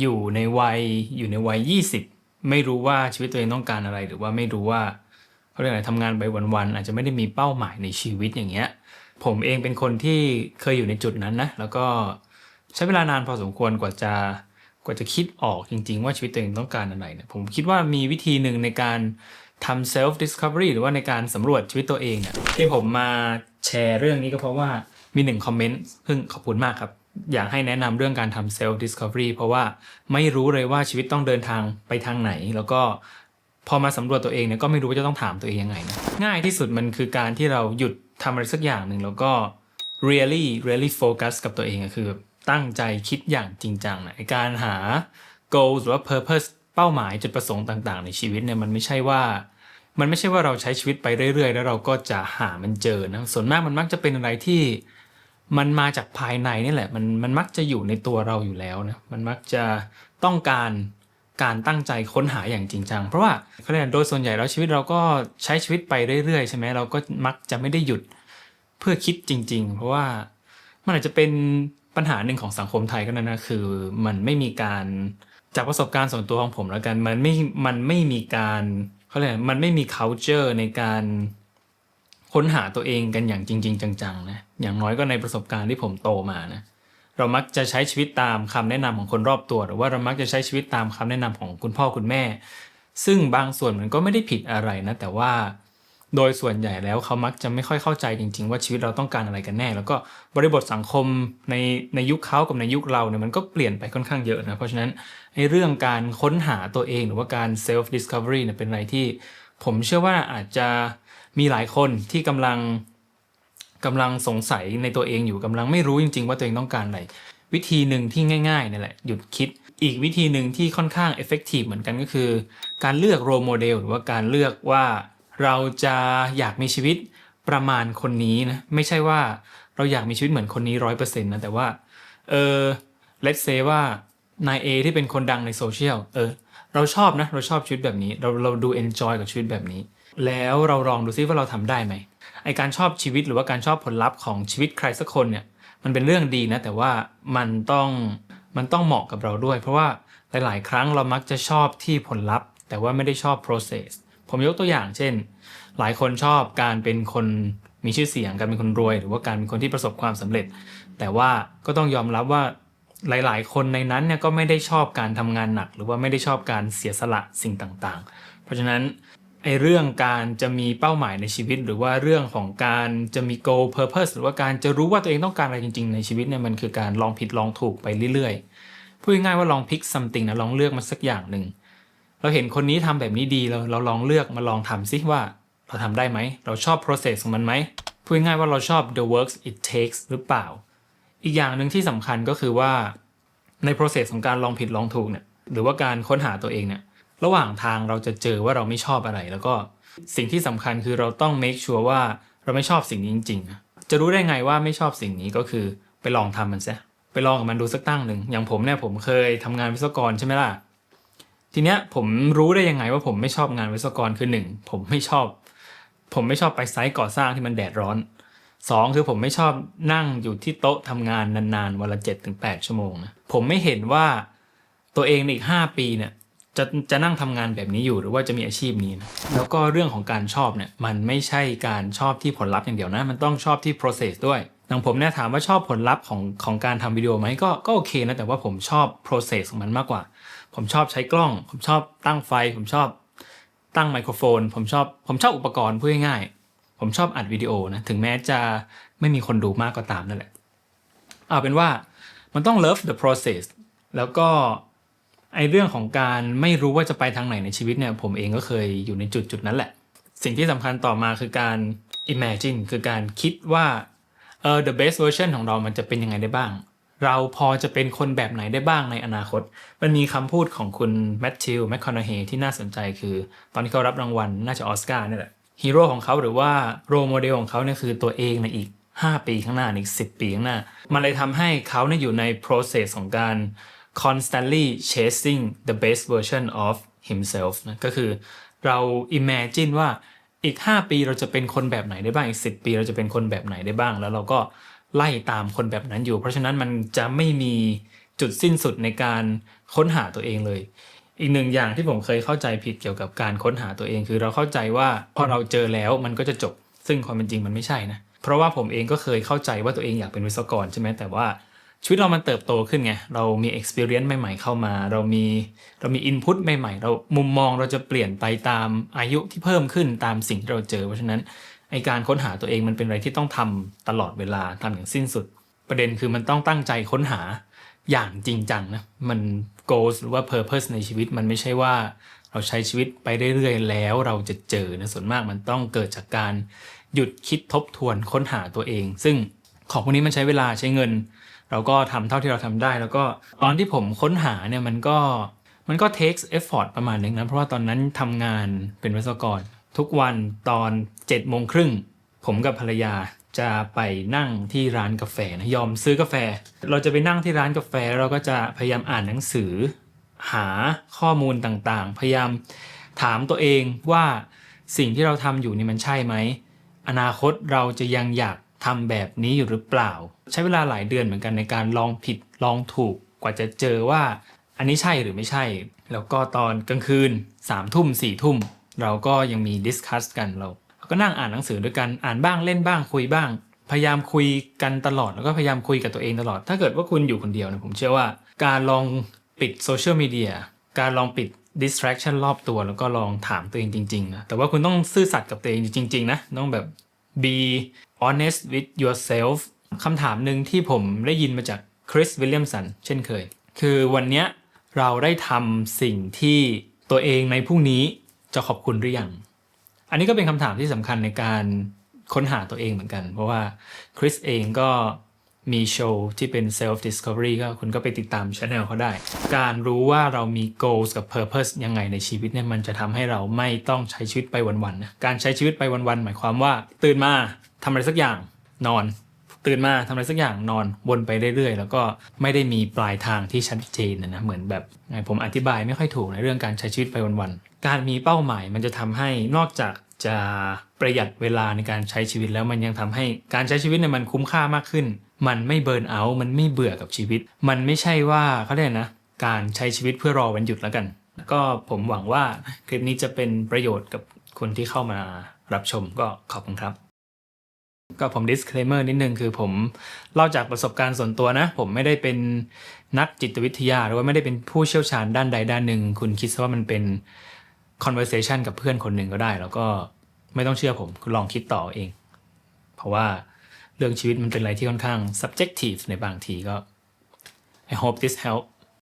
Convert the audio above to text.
อยู่ในวัยอยู่ในวัย20ไม่รู้ว่าชีวิตตัวเองต้องการอะไร หรือว่าไม่รู้ว่าเขาเรียกอะไรทำงานไปวันๆอาจจะไม่ได้มีเป้าหมายในชีวิตอย่างเงี้ย ผมเองเป็นคนที่เคยอยู่ในจุดนั้นนะแล้วก็ใช้เวลานานพอสมควรกว่าจะกว่าจะคิดออกจริง ๆ ว่าชีวิตตัวเองต้องการอะไรเนี่ยผมคิดว่ามีวิธีหนึ่งในการทำ self discovery หรือว่าในการสำรวจชีวิตตัวเองเนี่ยที่ผมมาแชร์เรื่องนี้ก็เพราะว่ามีหนึ่งคอมเมนต์ซึ่งขอบคุณมากครับ อยากให้แนะนำเรื่องการทำ self discovery เพราะว่าไม่รู้เลยว่าชีวิตต้องเดินทางไปทางไหน แล้วก็พอมาสำรวจตัวเองเนี่ยก็ไม่รู้ว่าจะต้องถามตัวเองยังไงนะง่ายที่สุดมันคือการที่เราหยุดทำอะไรสักอย่างหนึ่งแล้วก็ really really focus กับตัวเองอะคือตั้งใจคิดอย่างจริงจังนะไอ้การหา goals หรือว่า purpose เป้าหมายจุดประสงค์ต่างๆ ในชีวิตเนี่ยมันไม่ใช่ว่ามันไม่ใช่ว่าเราใช้ชีวิตไปเรื่อยๆ แล้วเราก็จะหามันเจอนะส่วนมากมันมักจะเป็นอะไรที่ มันมาจากภายในนี่แหละมันมันมักจะอยู่ในตัวเราอยู่แล้วนะมันมักจะต้องการการตั้งใจค้นหาอย่างจริงจัง เพราะว่าเขาเรียกโดยส่วนใหญ่แล้วชีวิตเราก็ใช้ชีวิตไปเรื่อยๆ ใช่ไหมเราก็มักจะไม่ได้หยุดเพื่อคิดจริง ๆ เพราะว่ามันอาจจะเป็นปัญหาหนึ่งของสังคมไทยก็นั่นนะคือ มันไม่มีการจากประสบการณ์ส่วนตัวของผมแล้วกันมันไม่มันไม่มีการเขาเรียกมันไม่มี culture ในการ ค้นหาตัวเองกันอย่างจริง ๆ จังๆนะอย่างน้อยก็ในประสบการณ์ที่ผมโตมานะเรามักจะใช้ชีวิตตามคำแนะนำของคนรอบตัว หรือว่าเรามักจะใช้ชีวิตตามคำแนะนำของคุณพ่อคุณแม่ ซึ่งบางส่วนมันก็ไม่ได้ผิดอะไรนะ แต่ว่าโดยส่วนใหญ่แล้วเขามักจะไม่ค่อยเข้าใจจริง ๆ ว่าชีวิตเราต้องการอะไรกันแน่ แล้วก็บริบทสังคมในในยุคเขากับในยุคเราเนี่ยมันก็เปลี่ยนไปค่อนข้างเยอะนะเพราะฉะนั้นไอ้เรื่องการค้นหาตัวเองหรือว่าการ self discovery เนี่ยเป็นอะไรที่ ผมเชื่อว่าอาจจะ มีหลายคนที่กำลังกำลังสงสัยในตัวเองอยู่กำลังไม่รู้จริง ๆ ว่าตัวเองต้องการอะไร วิธีหนึ่งที่ง่ายๆนี่แหละหยุดคิดอีกวิธีหนึ่งที่ค่อนข้าง effective เหมือนกันก็คือ การเลือก role model หรือว่าการเลือกว่าเราจะอยากมีชีวิตประมาณคนนี้นะ ไม่ใช่ว่าเราอยากมีชีวิตเหมือนคนนี้ร้อยเปอร์เซ็นต์นะ แต่ว่า เออ let's say ว่านายเอที่เป็นคนดังในโซเชียลเออ เราชอบนะ เราชอบชีวิตแบบนี้ เราเราดู enjoy กับชีวิตแบบนี้ แล้วเราลองดูซิว่าเราทำได้ไหมไอการชอบชีวิตหรือว่าการชอบผลลัพธ์ของชีวิตใครสักคนเนี่ยมันเป็นเรื่องดีนะ แต่ว่ามันต้องมันต้องเหมาะกับเราด้วย เพราะว่าหลาย ๆ ครั้งเรามักจะชอบที่ผลลัพธ์ แต่ว่าไม่ได้ชอบ process ผมยกตัวอย่างเช่น หลายคนชอบการเป็นคนมีชื่อเสียงการเป็นคนรวย หรือว่าการเป็นคนที่ประสบความสำเร็จ แต่ว่าก็ต้องยอมรับว่าหลาย ๆ คนในนั้นเนี่ยก็ไม่ได้ชอบการทำงานหนัก หรือว่าไม่ได้ชอบการเสียสละสิ่งต่าง ๆ เพราะฉะนั้น ไอเรื่องการจะมีเป้าหมายในชีวิต หรือว่าเรื่องของการจะมี goal purpose หรือว่าการจะรู้ว่าตัวเองต้องการอะไรจริง ๆ ในชีวิตเนี่ยมันคือการลองผิดลองถูกไปเรื่อยๆพูดง่ายๆว่าลองพิก something นะลองเลือกมาสักอย่างหนึ่งเราเห็นคนนี้ทำแบบนี้ดีเราเราลองเลือกมาลองทำซิว่าเราทำได้ไหม เราชอบ process ของมันไหมพูดง่ายๆว่าเราชอบ the works it takes หรือเปล่า อีกอย่างหนึ่งที่สำคัญก็คือว่าใน process ของการลองผิดลองถูกเนี่ยหรือว่าการค้นหาตัวเองเนี่ย ระหว่างทางเราจะเจอว่าเราไม่ชอบอะไร แล้วก็สิ่งที่สำคัญคือเราต้อง make sure ว่าเราไม่ชอบสิ่งนี้จริงๆ จะรู้ได้ไงว่าไม่ชอบสิ่งนี้ก็คือไปลองทำมันซะไปลองกับมันดูสักตั้งหนึ่งอย่างผมเนี่ยผมเคยทำงานวิศวกรใช่ไหมล่ะทีเนี้ยผมรู้ได้ยังไงว่าผมไม่ชอบงานวิศวกรคือหนึ่งผมไม่ชอบ ผมไม่ชอบไปไซต์ก่อสร้างที่มันแดดร้อนสองคือผมไม่ชอบนั่งอยู่ที่โต๊ะทำงานนานๆวันละเจ็ดถึงแปดชั่วโมงนะผมไม่เห็นว่าตัวเองในอีกห้าปีเนี่ย จะจะนั่งทำงานแบบนี้อยู่หรือว่าจะมีอาชีพนี้นะแล้วก็เรื่องของการชอบเนี่ยมันไม่ใช่การชอบที่ผลลัพธ์อย่างเดียวนะ มันต้องชอบที่ process ด้วยอย่างผมเนี่ยถามว่าชอบผลลัพธ์ของของการทำวิดีโอไหมก็ก็โอเคนะ แต่ว่าผมชอบ process ของมันมากกว่า ผมชอบใช้กล้อง ผมชอบตั้งไฟ ผมชอบตั้งไมโครโฟน ผมชอบผมชอบอุปกรณ์พูดง่ายๆผมชอบอัดวิดีโอนะถึงแม้จะไม่มีคนดูมากก็ตามนั่นแหละเอาเป็นว่ามันต้อง love the process แล้วก็ ไอเรื่องของการไม่รู้ว่าจะไปทางไหนในชีวิตเนี่ยผมเองก็เคยอยู่ในจุดจุดนั้นแหละ สิ่งที่สำคัญต่อมาคือการ imagine คือการคิดว่าเออ the best version ของเรามันจะเป็นยังไงได้บ้าง เราพอจะเป็นคนแบบไหนได้บ้างในอนาคต มันมีคำพูดของคุณแมทธิวแมคคอนเฮที่น่าสนใจคือ ตอนที่เขารับรางวัลน่าจะออสการ์นี่แหละฮีโร่ของเขาหรือว่าโรโมเดลของเขาเนี่ยคือตัวเองในอีก 5 ปีข้างหน้าอีก 10 ปีข้างหน้า มันเลยทำให้เขาเนี่ยอยู่ใน process ของการ constantly chasing the best version of himself นะก็คือเรา imagine ว่าอีก 5 ปีเราจะเป็นคนแบบไหนได้บ้าง อีก 10 ปีเราจะเป็นคนแบบไหนได้บ้าง แล้วเราก็ไล่ตามคนแบบนั้นอยู่ เพราะฉะนั้นมันจะไม่มีจุดสิ้นสุดในการค้นหาตัวเองเลย อีกหนึ่งอย่างที่ผมเคยเข้าใจผิดเกี่ยวกับการค้นหาตัวเอง คือเราเข้าใจว่าพอเราเจอแล้วมันก็จะจบ ซึ่งความเป็นจริงมันไม่ใช่นะ เพราะว่าผมเองก็เคยเข้าใจว่าตัวเองอยากเป็นวิศวกรใช่ไหมแต่ว่า ชีวิตเรามันเติบโตขึ้นไง เรามี experience ใหม่ๆ เข้ามา เรามีเรามี input ใหม่ๆ เรามุมมองเราจะเปลี่ยนไปตามอายุที่เพิ่มขึ้นตามสิ่งที่เราเจอ เพราะฉะนั้นไอการค้นหาตัวเองมันเป็นอะไรที่ต้องทำตลอดเวลาทำอย่างสิ้นสุด ประเด็นคือมันต้องตั้งใจค้นหาอย่างจริงจังนะมัน goals หรือว่า purpose ในชีวิตมันไม่ใช่ว่าเราใช้ชีวิตไปเรื่อยๆ แล้วเราจะเจอนะส่วนมากมันต้องเกิดจากการหยุดคิดทบทวนค้นหาตัวเอง ซึ่งของพวกนี้มันใช้เวลาใช้เงิน เราก็ทำเท่าที่เราทำได้ แล้วก็ตอนที่ผมค้นหาเนี่ยมันก็มันก็ takes effort ประมาณนึงนะ เพราะว่าตอนนั้นทำงานเป็นวิศวกร ทุกวันตอน7จ็ดโมงครึ่งผมกับภรรยาจะไปนั่งที่ร้านกาแฟนะยอมซื้อกาแฟ เราจะไปนั่งที่ร้านกาแฟเราก็จะพยายามอ่านหนังสือ หาข้อมูลต่างๆ พยายามถามตัวเองว่าสิ่งที่เราทำอยู่นี่มันใช่ไหมอนาคตเราจะยังอยาก ทำแบบนี้อยู่หรือเปล่า ใช้เวลาหลายเดือนเหมือนกันในการลองผิดลองถูกกว่าจะเจอว่า อันนี้ใช่หรือไม่ใช่ แล้วก็ตอนกลางคืน3ามทุ่มสี่ทุ่ม เราก็ยังมีดิสคัสกันเราเราก็นั่งอ่านหนังสือด้วยกันอ่านบ้างเล่นบ้างคุยบ้าง พยายามคุยกันตลอดแล้วก็พยายามคุยกับตัวเองตลอด ถ้าเกิดว่าคุณอยู่คนเดียวนะผมเชื่อว่า การลองปิดโซเชียลมีเดียการลองปิด distraction รอบตัวแล้วก็ลองถามตัวเองจริงๆนะแต่ว่าคุณต้องซื่อสัตย์กับตัวเองจริง ๆ นะต้องแบบ be honest with yourself คำถามหนึ่งที่ผมได้ยินมาจากคริสวิลเลียมสันเช่นเคย คือวันนี้เราได้ทำสิ่งที่ตัวเองในพรุ่งนี้จะขอบคุณหรือยัง อันนี้ก็เป็นคำถามที่สำคัญในการค้นหาตัวเองเหมือนกัน เพราะว่าคริสเองก็ มีโชว์ที่เป็น self discovery ก็คุณก็ไปติดตามช anel เขาได้ การรู้ว่าเรามี goals กับ purpose ยังไงในชีวิตเนี่ยมันจะทำให้เราไม่ต้องใช้ชีวิตไปวันๆนะการใช้ชีวิตไปวันๆหมายความว่า ตื่นมาทำอะไรสักอย่างนอน ตื่นมาทำอะไรสักอย่างนอนวนไปเรื่อยๆ แล้วก็ไม่ได้มีปลายทางที่ชัดเจนนะนะเหมือนแบบผมอธิบายไม่ค่อยถูกในเรื่องการใช้ชีวิตไปวันๆการมีเป้าหมายมันจะทำให้นอกจาก จะประหยัดเวลาในการใช้ชีวิตแล้วมันยังทำให้การใช้ชีวิตเนี่ยมันคุ้มค่ามากขึ้น มันไม่เบิร์นเอาท์มันไม่เบื่อกับชีวิต มันไม่ใช่ว่าเขาเรียกนะ การใช้ชีวิตเพื่อรอวันหยุดแล้วกัน ก็ผมหวังว่าคลิปนี้จะเป็นประโยชน์กับคนที่เข้ามารับชมก็ขอบคุณครับ ก็ผม disclaimer นิดนึงคือผมเล่าจากประสบการณ์ส่วนตัวนะ ผมไม่ได้เป็นนักจิตวิทยา หรือว่าไม่ได้เป็นผู้เชี่ยวชาญด้านใดด้านหนึ่ง คุณคิดซะว่ามันเป็น conversation กับเพื่อนคนหนึ่งก็ได้ แล้วก็ไม่ต้องเชื่อผมคุณลองคิดต่อเอง เพราะว่าเรื่องชีวิตมันเป็นอะไรที่ค่อนข้าง subjective ในบางทีก็ I hope this help